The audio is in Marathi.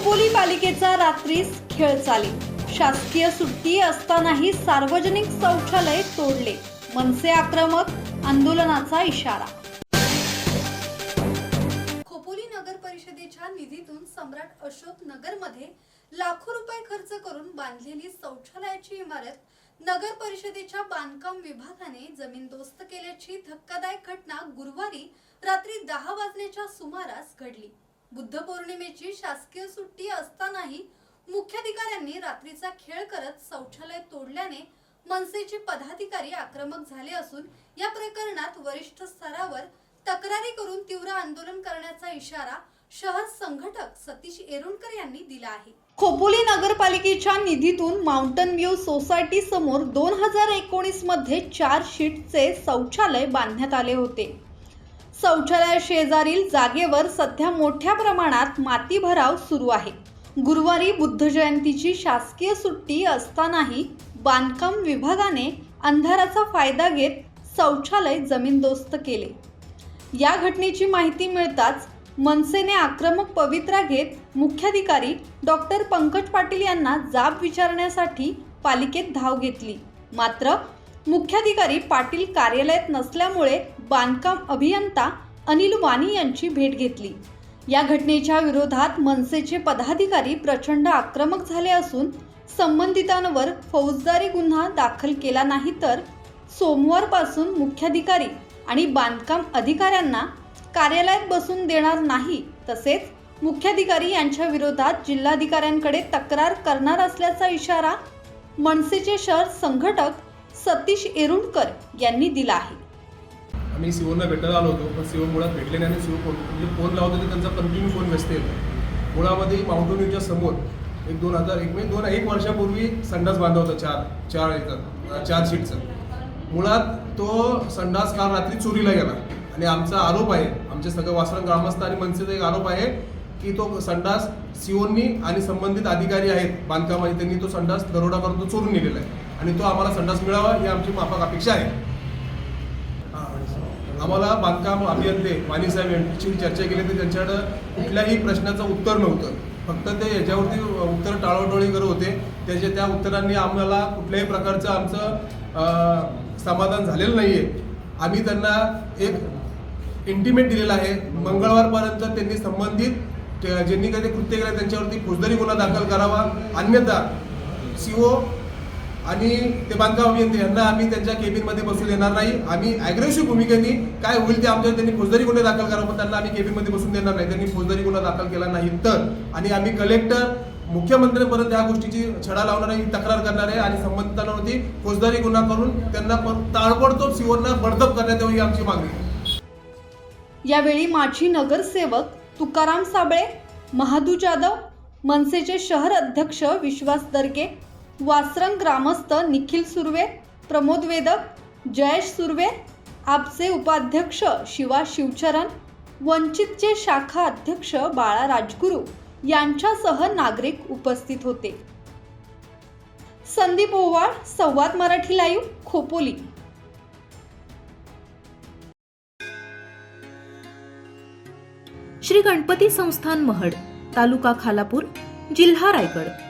खोपोली पालिकेचा रात्रीस खेळ चाली. शासकीय सुट्टी असतानाही सार्वजनिक शौचालय तोडले. मनसे आक्रमक आंदोलनाचा इशारा. खोपोली नगर परिषदेच्या निधीतून सम्राट अशोक नगरमध्ये लाखो रुपये खर्च करून बांधलेली शौचालयाची इमारत नगर परिषदेच्या बांधकाम विभागाने जमीनदोस्त केल्याची धक्कादायक घटना गुरुवारी रात्री दहा वाजण्याच्या सुमारास घडली. बुद्ध पौर्णिमेची शासकीय सुट्टी असतानाही मुख्याधिकाऱ्यांनी रात्रीचा खेळ करत शौचालय तोडल्याने मनसेचे पदाधिकारी आक्रमक झाले असून या प्रकरणात वरिष्ठ स्तरावर तक्रारी करून तीव्र आंदोलन करण्याचा इशारा शहर संघटक सतीश एरुणकर यांनी दिला आहे. खोपोली नगरपालिकेच्या निधीतून माउंटन व्ह्यू सोसायटी समोर दोन हजार एकोणीसमध्ये चार शीटचे शौचालय बांधण्यात आले होते. शौचालय शेजारील जागेवर सध्या मोठ्या प्रमाणात माती भराव सुरू आहे. गुरुवारी बुद्ध जयंतीची शासकीय सुट्टी असतानाही बांधकाम विभागाने अंधाराचा फायदा घेत शौचालय जमीनदोस्त केले. या घटनेची माहिती मिळताच मनसेने आक्रमक पवित्रा घेत मुख्याधिकारी डॉक्टर पंकज पाटील यांना जाब विचारण्यासाठी पालिकेत धाव घेतली. मात्र मुख्याधिकारी पाटील कार्यालयात नसल्यामुळे बांधकाम अभियंता अनिल वाणी यांची भेट घेतली. या घटनेच्या विरोधात मनसेचे पदाधिकारी प्रचंड आक्रमक झाले असून संबंधितांवर फौजदारी गुन्हा दाखल केला नाही तर सोमवारपासून मुख्याधिकारी आणि बांधकाम अधिकाऱ्यांना कार्यालयात बसून देणार नाही तसेच मुख्याधिकारी यांच्या विरोधात जिल्हाधिकाऱ्यांकडे तक्रार करणार असल्याचा इशारा मनसेचे शहर संघटक सतीश एरुणकर यांनी दिला आहे. आम्ही सीओना भेटायला आलो होतो पण सीओ मुळात भेटले नाही आणि सीओ फोन म्हणजे फोन लावतो तर त्यांचा कंटिन्यू फोन व्यस्त येतो मुळामध्ये माउंटन व्ह्यूच्या समोर एक दोन हजार एक म्हणजे दोन एक वर्षापूर्वी संडास बांधला होता चार चार याचा चार सीटचा मुळात तो संडास काल रात्री चोरीला गेला. आणि आमचा आरोप आहे आमचे सगळं वासरण ग्रामस्थ आणि मनसेचा एक आरोप आहे की तो संडास सीओनी आणि संबंधित अधिकारी आहेत बांधकामाने त्यांनी तो संडास दरोडा करून तो चोरून नेलेला आहे. आणि तो आम्हाला संडास मिळावा ही आमची माफक अपेक्षा आहे. आम्हाला बांधकाम अभियंते वाणी साहेब यांची चर्चा केली तर त्यांच्याकडं कुठल्याही प्रश्नाचं उत्तर नव्हतं. फक्त ते याच्यावरती उत्तर टाळवटोळी करत होते. त्याच्या त्या उत्तरांनी आम्हाला कुठल्याही प्रकारचं आमचं समाधान झालेलं नाही आहे आम्ही त्यांना एक इंटिमेट दिलेला आहे. मंगळवारपर्यंत त्यांनी संबंधित ज्यांनी काही कृत्य केलं त्यांच्यावरती फौजदारी गुन्हा दाखल करावा. अन्यथा सीओ आणि ते बांधकाम अभियंते यांना आम्ही त्यांच्या केबिनमध्ये बसू देणार नाही. आम्ही अग्रेसिव्ह भूमिकेने काय होईल ते आमच्या त्यांनी फौजदारी गुन्हे दाखल करावं पण त्यांना आम्ही केबिनमध्ये बसून देणार नाही. त्यांनी फौजदारी गुन्हा दाखल केला नाही. तर आणि आम्ही कलेक्टर मुख्यमंत्र्यांपर्यंत या गोष्टीची छडा लावणार आहे तक्रार करणार आहे आणि संबंधितांवरती फौजदारी गुन्हा करून त्यांना पर- ताबडतोब सीओना बडतप करण्यात यावी ही आमची मागणी यावेळी माजी नगरसेवक तुकाराम साबळे महादू जाधव मनसेचे शहर अध्यक्ष विश्वास दर्गे वासरंग ग्रामस्थ निखिल सुर्वे प्रमोद वेदक जयेश सुर्वे आपचे उपाध्यक्ष शिवा शिवचरण वंचितचे शाखा अध्यक्ष बाळा राजगुरू यांच्यासह नागरिक उपस्थित होते. संदीप ओवाळ संवाद मराठी लाईव्ह खोपोली. श्री गणपती संस्थान महड तालुका खालापूर जिल्हा रायगड.